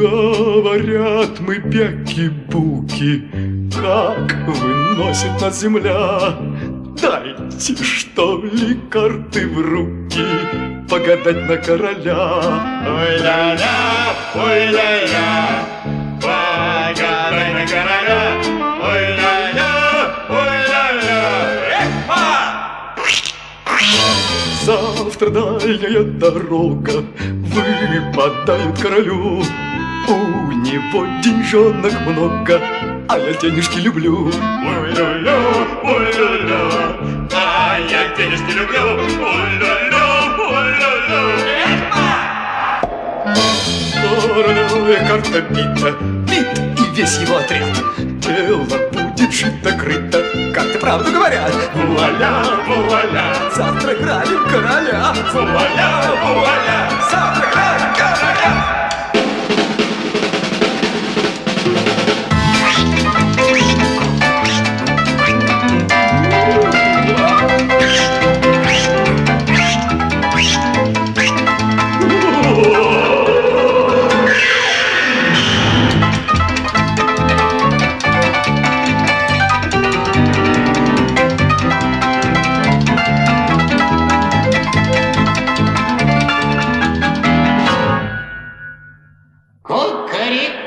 Говорят мы бяки-буки, как выносит нас земля. Дайте, что ли, карты в руки, погадать на короля. Ой-ля-ля, ой-ля-ля, погадай на короля. Ой-ля-ля, ой-ля-ля, эхо! Завтра дальняя дорога выпадает королю. У него деньжонок много, а я денежки люблю. Ой-ля-ля, ой-ля-ля, денежки люблю. Ой-ля-ля, эхо! Королевая карта бита, бит и весь его отряд. Дело будет шито-крыто, карты правду говорят. Вуаля, вуаля, Завтра грабим короля. вуаля, вуаля, Кукареку!